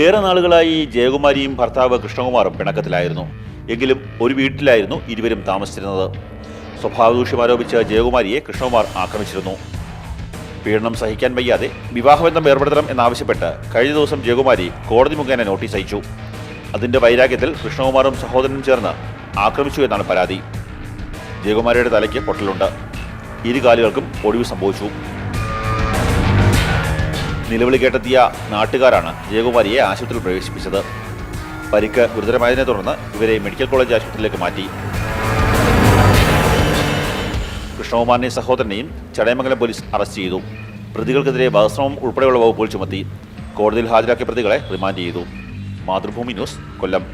ഏറെ നാളുകളായി ജയകുമാരിയും ഭർത്താവ് കൃഷ്ണകുമാറും പിണക്കത്തിലായിരുന്നു. എങ്കിലും ഒരു വീട്ടിലായിരുന്നു ഇരുവരും താമസിച്ചിരുന്നത്. സ്വഭാവദൂഷ്യം ആരോപിച്ച ജയകുമാരിയെ കൃഷ്ണകുമാർ ആക്രമിച്ചിരുന്നു. പീഡനം സഹിക്കാൻ വയ്യാതെ വിവാഹബന്ധം ഏർപ്പെടുത്തണം എന്നാവശ്യപ്പെട്ട് കഴിഞ്ഞ ദിവസം ജയകുമാരി കോടതി മുഖേന നോട്ടീസ് അയച്ചു. അതിന്റെ വൈരാഗ്യത്തിൽ കൃഷ്ണകുമാറും സഹോദരനും ചേർന്ന് ആക്രമിച്ചു എന്നാണ് പരാതി. ജയകുമാരിയുടെ തലയ്ക്ക് പൊട്ടലുണ്ട്. ഇരു കാലുകൾക്കും ഒടിവ് സംഭവിച്ചു. നിലവിളി കേട്ടെത്തിയ നാട്ടുകാരാണ് ജയകുമാരിയെ ആശുപത്രിയിൽ പ്രവേശിപ്പിച്ചത്. പരിക്ക് ഗുരുതരമായതിനെ തുടർന്ന് ഇവരെ മെഡിക്കൽ കോളേജ് ആശുപത്രിയിലേക്ക് മാറ്റി. കൃഷ്ണകുമാറിനെ സഹോദരനെയും ചടയമംഗലം പോലീസ് അറസ്റ്റ് ചെയ്തു. പ്രതികൾക്കെതിരെ വധശ്രമം ഉൾപ്പെടെയുള്ള വകുപ്പുകൾ ചുമത്തി. കോടതിയിൽ ഹാജരാക്കിയ പ്രതികളെ റിമാൻഡ് ചെയ്തു. മാതൃഭൂമി ന്യൂസ് കൊല്ലം.